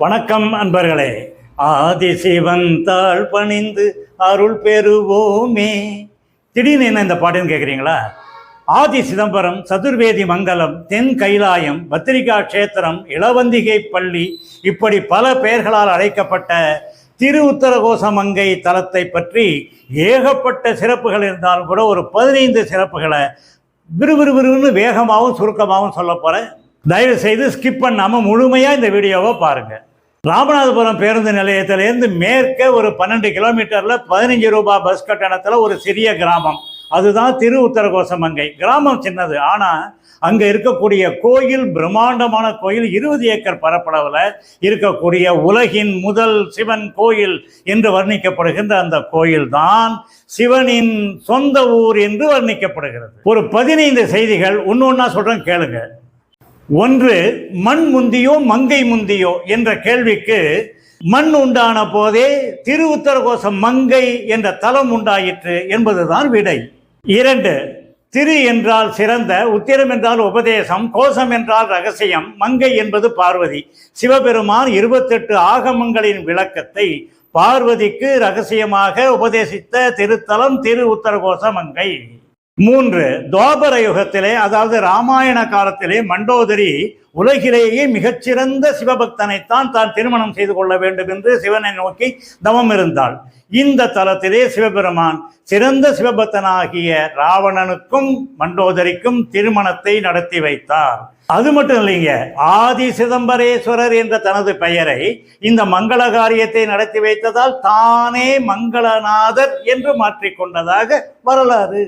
வணக்கம் அன்பர்களே. ஆதிசிவன் தாழ் பணிந்து அருள் பெறுவோமே. திடீர்னு என்ன இந்த பாட்டுன்னு கேட்குறீங்களா ஆதி சிதம்பரம் சதுர்வேதி மங்கலம் தென் கைலாயம் பத்திரிகா க்ஷேத்திரம் இளவந்திகை பள்ளி இப்படி பல பெயர்களால் அழைக்கப்பட்ட திரு உத்தரகோசமங்கை தலத்தை பற்றி ஏகப்பட்ட சிறப்புகள் இருந்தாலும் கூட ஒரு பதினைந்து சிறப்புகளை விறுவிறுவிறுன்னு வேகமாகவும் சுருக்கமாகவும் சொல்ல போகிறேன் தயவு செய்து ஸ்கிப் பண்ணாமல் முழுமையாக இந்த வீடியோவை பாருங்கள் ராமநாதபுரம் பேருந்து நிலையத்திலேருந்து மேற்கே ஒரு பன்னெண்டு கிலோமீட்டரில் பதினஞ்சு ரூபாய் பஸ் கட்டணத்தில் ஒரு சிறிய கிராமம். அதுதான் திரு உத்தரகோசமங்கை கிராமம் சின்னது. ஆனால் அங்கே இருக்கக்கூடிய கோயில் பிரம்மாண்டமான கோயில் இருபது ஏக்கர் பரப்பளவில் இருக்கக்கூடிய உலகின் முதல் சிவன் கோயில் என்று வர்ணிக்கப்படுகின்ற அந்த கோயில் தான் சிவனின் சொந்த ஊர் என்று வர்ணிக்கப்படுகிறது. ஒரு பதினைந்து செய்திகள் ஒன்று ஒன்றா சொல்கிறேன் கேளுங்க. ஒன்று மண் முந்தியோ மங்கை முந்தியோ என்ற கேள்விக்கு மண் உண்டான போதே திருவுத்தரகோசம் மங்கை என்ற தலம் உண்டாயிற்று என்பதுதான் விடை. இரண்டு திரு என்றால் சிறந்த உத்திரம் என்றால் உபதேசம் கோஷம் என்றால் ரகசியம் மங்கை என்பது பார்வதி. சிவபெருமான் இருபத்தெட்டு ஆகமங்களின் விளக்கத்தை பார்வதிக்கு ரகசியமாக உபதேசித்த திருத்தலம் திரு உத்தரகோச மங்கை. மூன்று துவாபர யுகத்திலே அதாவது ராமாயண காலத்திலே மண்டோதரி உலகிலேயே மிகச்சிறந்த சிவபக்தனைத்தான் தான் திருமணம் செய்து கொள்ள வேண்டும் என்று சிவனை நோக்கி தவம் இருந்தாள். இந்த தலத்திலே சிவபெருமான் சிறந்த சிவபக்தனாகிய ராவணனுக்கும் மண்டோதரிக்கும் திருமணத்தை நடத்தி வைத்தார். அது மட்டும் இல்லைங்க ஆதி சிதம்பரேஸ்வரர் என்ற தனது பெயரை இந்த மங்கள காரியத்தை நடத்தி வைத்ததால் தானே மங்களநாதர் என்று மாற்றிக்கொண்டதாக வரலாறு.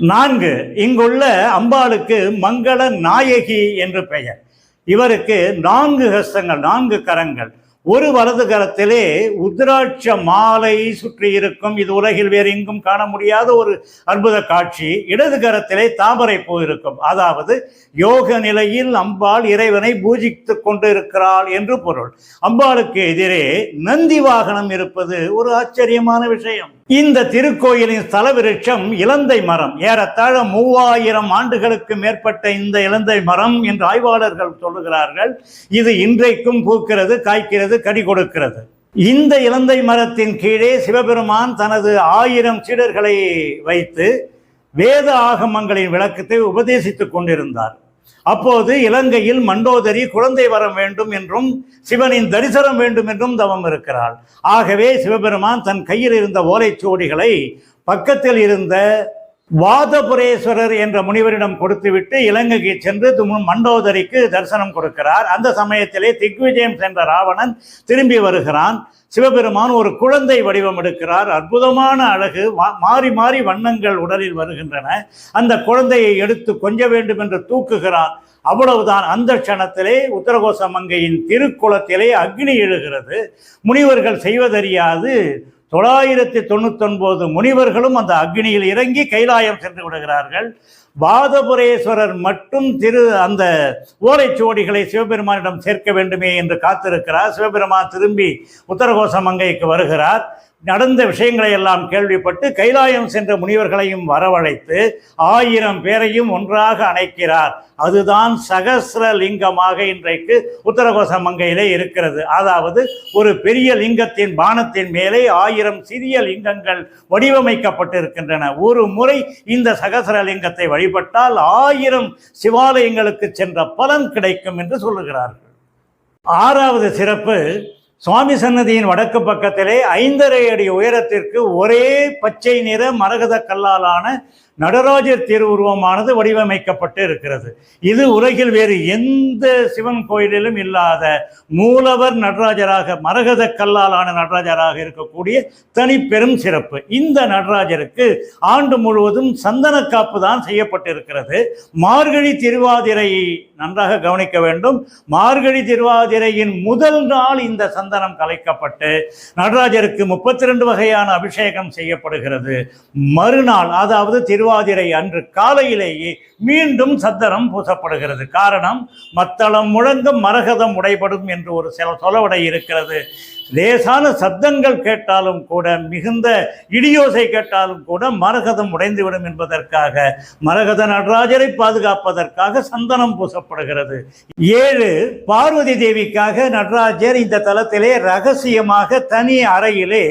நான்கு இங்குள்ள அம்பாளுக்கு மங்கள நாயகி என்று பெயர். இவருக்கு நான்கு ஹஸ்தங்கள் நான்கு கரங்கள். ஒரு வலது கரத்திலே உத்ராட்ச மாலை சுற்றி இருக்கும். இது உலகில் வேறு எங்கும் காண முடியாத ஒரு அற்புத காட்சி. இடது கரத்திலே தாமரை பூ இருக்கும். அதாவது யோக நிலையில் அம்பாள் இறைவனை பூஜித்து கொண்டு இருக்கிறாள் என்று பொருள். அம்பாளுக்கு எதிரே நந்தி வாகனம் இருப்பது ஒரு ஆச்சரியமான விஷயம். இந்த திருக்கோயிலின் ஸ்தல விருட்சம் இலந்தை மரம். ஏறத்தாழ மூவாயிரம் ஆண்டுகளுக்கு மேற்பட்ட இந்த இலந்தை மரம் என்று ஆய்வாளர்கள் சொல்லுகிறார்கள். இது இன்றைக்கும் பூக்கிறது காய்க்கிறது கடி கொடுக்கிறது. இந்த இலந்தை மரத்தின் கீழே சிவபெருமான் தனது ஆயிரம் சீடர்களை வைத்து வேத ஆகமங்களின் விளக்கத்தை உபதேசித்துக் கொண்டிருந்தார். அப்போது இலங்கையில் மண்டோதரி குழந்தை வரம் வேண்டும் என்றும் சிவனின் தரிசனம் வேண்டும் என்றும் தவம் இருக்கிறாள். ஆகவே சிவபெருமான் தன் கையில் இருந்த ஓலைச்சுவடிகளை பக்கத்தில் இருந்த வாதபுரேஸ்வரர் என்ற முனிவரிடம் கொடுத்துவிட்டு இலங்கைக்கு சென்று மண்டோதரிக்கு தரிசனம் கொடுக்கிறார். அந்த சமயத்திலே திக்விஜயம் சென்ற ராவணன் திரும்பி வருகிறான். சிவபெருமான் ஒரு குழந்தை வடிவம் எடுக்கிறார். அற்புதமான அழகு. மா- மாறி மாறி வண்ணங்கள் உடலில் வருகின்றன. அந்த குழந்தையை எடுத்து கொஞ்ச வேண்டும் என்று தூக்குகிறார் அவ்வளவுதான். அந்த க்ஷணத்திலே உத்தரகோச மங்கையின் திருக்குளத்திலே அக்னி எழுகிறது. முனிவர்கள் செய்வதறியாது. தொள்ளாயிரத்தி தொண்ணூத்தொன்பது முனிவர்களும் அந்த அக்னியில் இறங்கி கைலாயம் சென்று விடுகிறார்கள். வாதபுரேஸ்வரர் மட்டும் திரு அந்த ஓலைச்சுவடிகளை சிவபெருமானிடம் சேர்க்க வேண்டுமே என்று காத்திருக்கிறார். சிவபெருமான் திரும்பி உத்தரகோச மங்கைக்கு வருகிறார். நடந்த விஷயங்களை எல்லாம் கேள்விப்பட்டு கைலாயம் சென்ற முனிவர்களையும் வரவழைத்து ஆயிரம் பேரையும் ஒன்றாக அணைக்கிறார். அதுதான் சகசிர லிங்கமாக இன்றைக்கு உத்தரகோச மங்கையிலே இருக்கிறது. அதாவது ஒரு பெரிய லிங்கத்தின் பானத்தின் மேலே ஆயிரம் சிறிய லிங்கங்கள் வடிவமைக்கப்பட்டிருக்கின்றன. ஒரு முறை இந்த சகசிர லிங்கத்தை வழிபட்டால் ஆயிரம் சிவாலயங்களுக்கு சென்ற பலன் கிடைக்கும் என்று சொல்லுகிறார்கள். ஆறாவது சிறப்பு சுவாமி சன்னதியின் வடக்கு பக்கத்திலே ஐந்தரை அடி உயரத்திற்கு ஒரே பச்சை நிற மரகத கல்லாலான நடராஜர் திருவுருவமானது வடிவமைக்கப்பட்டு இருக்கிறது. இது உலகில் வேறு எந்த சிவன் கோயிலிலும் இல்லாத மூலவர் நடராஜராக மரகத கல்லாலான நடராஜராக இருக்கக்கூடிய தனி பெரும் சிறப்பு. இந்த நடராஜருக்கு ஆண்டு முழுவதும் சந்தன காப்பு தான் செய்யப்பட்டிருக்கிறது. மார்கழி திருவாதிரை நன்றாக கவனிக்க வேண்டும். மார்கழி திருவாதிரையின் முதல் நாள் இந்த சந்தனம் கலைக்கப்பட்டு நடராஜருக்கு முப்பத்தி ரெண்டு வகையான அபிஷேகம் செய்யப்படுகிறது. மறுநாள் அதாவது திருவா திருவாதிரை அன்று காலையிலேயே மீண்டும் சந்தனம் பூசப்படுகிறது. காரணம் மத்தளம் முழங்கும் மரகதம் உடைபடும் என்று ஒரு சில சொலவடை இருக்கிறது. லேசான சத்தங்கள் கேட்டாலும் கூட மிகுந்த இடியோசை கேட்டாலும் கூட மரகதம் உடைந்துவிடும் என்பதற்காக மரகத நடராஜரை பாதுகாப்பதற்காக சந்தனம் பூசப்படுகிறது. ஏழு பார்வதி தேவிக்காக நடராஜர் இந்த தலத்திலே ரகசியமாக தனி அறையிலே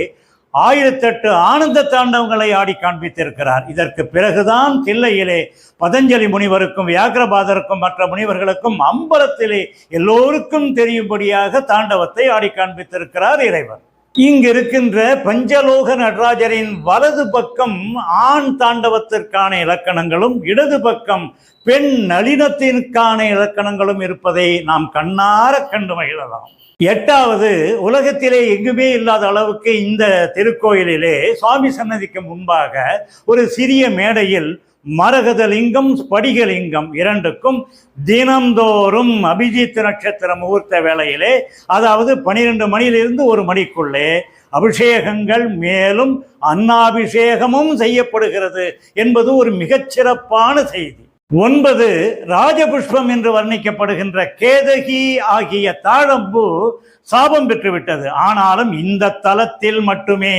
ஆயிரத்தெட்டு ஆனந்த தாண்டவங்களை ஆடி காண்பித்திருக்கிறார். இதற்கு பிறகுதான் தில்லையிலே பதஞ்சலி முனிவருக்கும் வியாகரபாதருக்கும் மற்ற முனிவர்களுக்கும் அம்பலத்திலே எல்லோருக்கும் தெரியும்படியாக தாண்டவத்தை ஆடி காண்பித்திருக்கிறார் இறைவர் இங்கு இருக்கின்ற பஞ்சலோக நடராஜரின் வலது பக்கம் ஆண் தாண்டவத்திற்கான இலக்கணங்களும் இடது பக்கம் பெண் நளினத்திற்கான இலக்கணங்களும் இருப்பதை நாம் கண்ணார கண்டு மகிழலாம். எட்டாவது உலகத்திலே எங்குமே இல்லாத அளவுக்கு இந்த திருக்கோயிலிலே சுவாமி சன்னதிக்கு முன்பாக ஒரு சிறிய மேடையில் மரகதலிங்கம் ஸ்படிகலிங்கம் இரண்டுக்கும் தினந்தோறும் அபிஜித் நட்சத்திர முகூர்த்த வேளையிலே அதாவது பனிரெண்டு மணியிலிருந்து ஒரு மணிக்குள்ளே அபிஷேகங்கள் மேலும் அன்னாபிஷேகமும் செய்யப்படுகிறது என்பது ஒரு மிகச்சிறப்பான செய்தி. ஒன்பது ராஜபுஷ்பம் என்று வர்ணிக்கப்படுகின்ற கேதகி ஆகிய தாழம்பு சாபம் பெற்றுவிட்டது. ஆனாலும் இந்த தலத்தில் மட்டுமே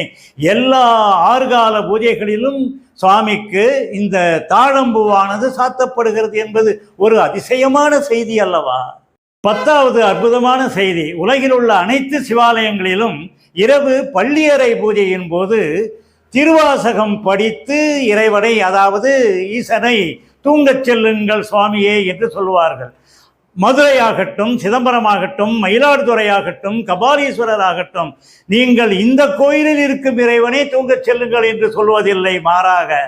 எல்லா ஆறுகால பூஜைகளிலும் சுவாமிக்கு இந்த தாழம்பூவானது சாத்தப்படுகிறது என்பது ஒரு அதிசயமான செய்தி அல்லவா? பத்தாவது அற்புதமான செய்தி. உலகில் உள்ள அனைத்து சிவாலயங்களிலும் இரவு பள்ளியறை பூஜையின் போது திருவாசகம் படித்து இறைவனை அதாவது ஈசனை தூங்கச் செல்லுங்கள் சுவாமியே என்று சொல்லுவார்கள். மதுரையாகட்டும் சிதம்பரமாகட்டும் மயிலாடுதுறையாகட்டும் கபாலீஸ்வரர் ஆகட்டும் நீங்கள் இந்த கோயிலில் இருக்கும் இறைவனை தூங்கச் செல்லுங்கள் என்று சொல்வதில்லை. மாறாக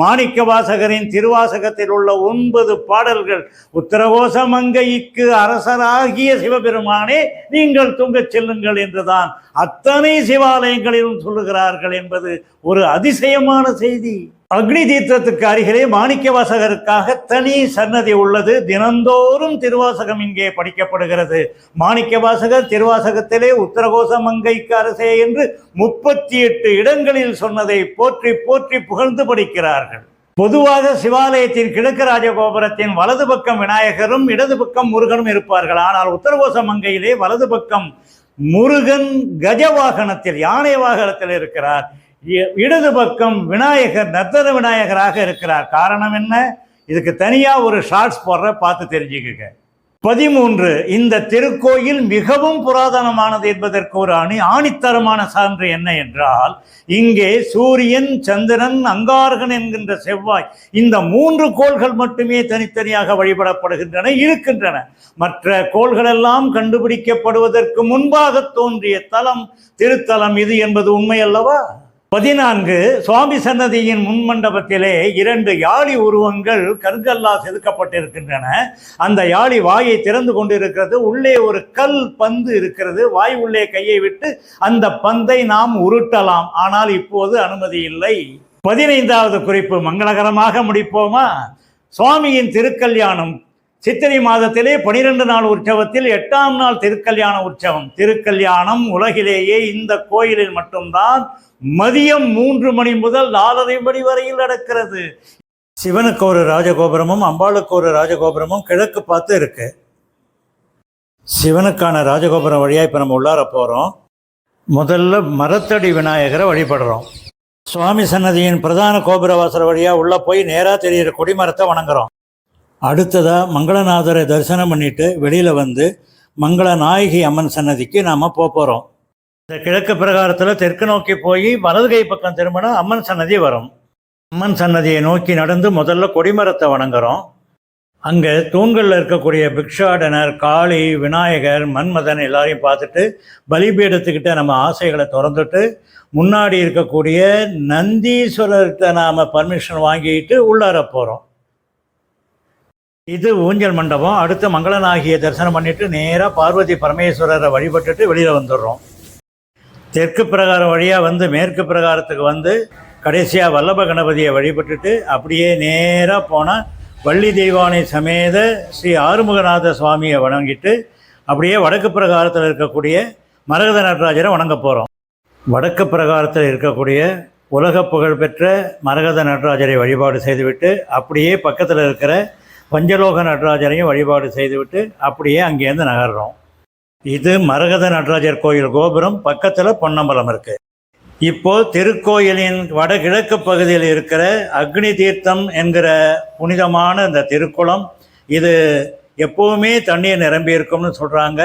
மாணிக்க வாசகரின் திருவாசகத்தில் உள்ள ஒன்பது பாடல்கள் உத்தரகோச மங்கைக்கு அரசராகிய சிவபெருமானே நீங்கள் தூங்கச் செல்லுங்கள் என்றுதான் அத்தனை சிவாலயங்களிலும் சொல்லுகிறார்கள் என்பது ஒரு அதிசயமான செய்தி. அக்னி தீர்த்தத்துக்கு அருகிலே மாணிக்க வாசகருக்காக தனி சன்னதி உள்ளது. தினந்தோறும் திருவாசகம் இங்கே படிக்கப்படுகிறது. மாணிக்க வாசகர் திருவாசகத்திலே உத்தரகோச மங்கைக்கு அரசே என்று முப்பத்தி எட்டு இடங்களில் சொன்னதை போற்றி போற்றி புகழ்ந்து படிக்கிறார்கள். பொதுவாக சிவாலயத்தின் கிழக்கு ராஜகோபுரத்தின் வலது பக்கம் விநாயகரும் இடது பக்கம் முருகனும் இருப்பார்கள். ஆனால் உத்தரகோச மங்கையிலே வலது பக்கம் முருகன் கஜ வாகனத்தில் யானை வாகனத்தில் இருக்கிறார். இடது பக்கம் விநாயகர் நர்த்தன விநாயகராக இருக்கிறார். காரணம் என்ன? இதுக்கு தனியா ஒரு ஷார்ட்ஸ் போடுற பார்த்து தெரிஞ்சுக்குங்க. பதிமூன்று இந்த திருக்கோயில் மிகவும் புராதனமானது என்பதற்கு ஒரு அணி ஆணித்தரமான சான்று என்ன என்றால் இங்கே சூரியன் சந்திரன் அங்கார்கன் என்கின்ற செவ்வாய் இந்த மூன்று கோள்கள் மட்டுமே தனித்தனியாக வழிபடப்படுகின்றன இருக்கின்றன. மற்ற கோள்களெல்லாம் கண்டுபிடிக்கப்படுவதற்கு முன்பாக தோன்றிய தலம் திருத்தலம் இது என்பது உண்மை அல்லவா பதினான்கு சுவாமி சன்னதியின் முன்மண்டபத்திலே இரண்டு யாழி உருவங்கள் கருங்கல்லா செதுக்கப்பட்டிருக்கின்றன. அந்த யாழி வாயை திறந்து கொண்டிருக்கிறது. உள்ளே ஒரு கல் பந்து இருக்கிறது. வாய் உள்ளே கையை விட்டு அந்த பந்தை நாம் உருட்டலாம். ஆனால் இப்போது அனுமதி இல்லை. பதினைந்தாவது குறிப்பு மங்களகரமாக முடிப்போமா? சுவாமியின் திருக்கல்யாணம் சித்திரை மாதத்திலே பனிரெண்டு நாள் உற்சவத்தில் எட்டாம் நாள் திருக்கல்யாண உற்சவம். திருக்கல்யாணம் உலகிலேயே இந்த கோயிலில் மட்டும்தான் மதியம் மூன்று மணி முதல் நாலரை மணி வரையில் நடக்கிறது. சிவனுக்கு ஒரு ராஜகோபுரமும் அம்பாளுக்கு ஒரு ராஜகோபுரமும் கிழக்கு பார்த்து இருக்கு. சிவனுக்கான ராஜகோபுரம் வழியாக இப்போ நம்ம உள்ளார போகிறோம் முதல்ல மரத்தடி விநாயகரை வழிபடுறோம். சுவாமி சன்னதியின் பிரதான கோபுர வாசல் வழியாக உள்ளே போய் நேராக தெரிகிற கொடிமரத்தை வணங்குறோம். அடுத்ததாக மங்களநாதரை தரிசனம் பண்ணிட்டு வெளியில் வந்து மங்கள நாயகி அம்மன் சன்னதிக்கு நாம் போக போகிறோம் இந்த கிழக்கு பிரகாரத்தில் தெற்கு நோக்கி போய் வலது கை பக்கம் திரும்பினா அம்மன் சன்னதி வரும். அம்மன் சன்னதியை நோக்கி நடந்து முதல்ல கொடிமரத்தை வணங்குறோம். அங்கே தூண்களில் இருக்கக்கூடிய பிக்ஷாடனர் காளி விநாயகர் மன்மதன் எல்லாரையும் பார்த்துட்டு பலிபீடத்துக்கிட்ட நம்ம ஆசைகளை திறந்துட்டு முன்னாடி இருக்கக்கூடிய நந்தீஸ்வரர்கிட்ட நாம் பர்மிஷன் வாங்கிட்டு உள்ளார போகிறோம் இது ஊஞ்சல் மண்டபம். அடுத்து மங்களநாகியை தரிசனம் பண்ணிட்டு நேராக பார்வதி பரமேஸ்வரரை வழிபட்டுட்டு வெளியில் வந்துடுறோம். தெற்கு பிரகாரம் வழியாக வந்து மேற்கு பிரகாரத்துக்கு வந்து கடைசியாக வல்லப கணபதியை வழிபட்டுட்டு அப்படியே நேராக போனால் வள்ளி தெய்வானை சமேத ஸ்ரீ ஆறுமுகநாத சுவாமியை வணங்கிட்டு அப்படியே வடக்கு பிரகாரத்தில் இருக்கக்கூடிய மரகத நடராஜரை வணங்க போகிறோம் வடக்கு பிரகாரத்தில் இருக்கக்கூடிய உலக புகழ்பெற்ற மரகத நடராஜரை வழிபாடு செய்துவிட்டு அப்படியே பக்கத்தில் இருக்கிற பஞ்சலோக நடராஜரையும் வழிபாடு செய்துவிட்டு அப்படியே அங்கேருந்து நகர்றோம். இது மரகத நடராஜர் கோயில் கோபுரம் பக்கத்தில் பொன்னம்பலம் இருக்கு. இப்போ திருக்கோயிலின் வடகிழக்கு பகுதியில் இருக்கிற அக்னி தீர்த்தம் என்கிற புனிதமான இந்த திருக்குளம் இது எப்போவுமே தண்ணீர் நிரம்பி இருக்கும்னு சொல்கிறாங்க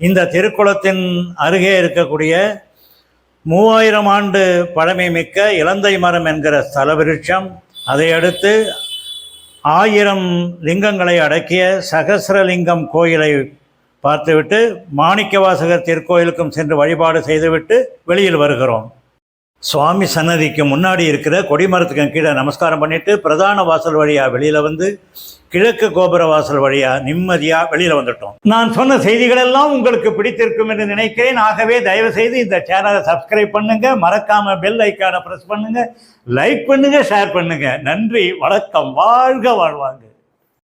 இந்த திருக்குளத்தின் அருகே இருக்கக்கூடிய மூவாயிரம் ஆண்டு பழமை மிக்க இலந்தை மரம் என்கிற ஸ்தல விருட்சம் அதையடுத்து ஆயிரம் லிங்கங்களை அடக்கிய சகசிரலிங்கம் கோயிலை பார்த்துவிட்டு மாணிக்கவாசகர் திருக்கோயிலுக்கும் சென்று வழிபாடு செய்துவிட்டு வெளியில் வருகிறோம். சுவாமி சன்னதிக்கு முன்னாடி இருக்கிற கொடிமரத்துக்கு கீழே நமஸ்காரம் பண்ணிட்டு பிரதான வாசல் வழியா வெளியில வந்து கிழக்கு கோபுர வாசல் வழியா நிம்மதியா வெளியில வந்துட்டோம். நான் சொன்ன செய்திகள் எல்லாம் உங்களுக்கு பிடித்திருக்கும் என்று நினைக்கிறேன். ஆகவே தயவு செய்து இந்த சேனலை சப்ஸ்கிரைப் பண்ணுங்க. மறக்காம பெல் ஐக்கானை பிரஸ் பண்ணுங்க. லைக் பண்ணுங்க ஷேர் பண்ணுங்க. நன்றி வணக்கம். வாழ்க வாழ்வாங்க.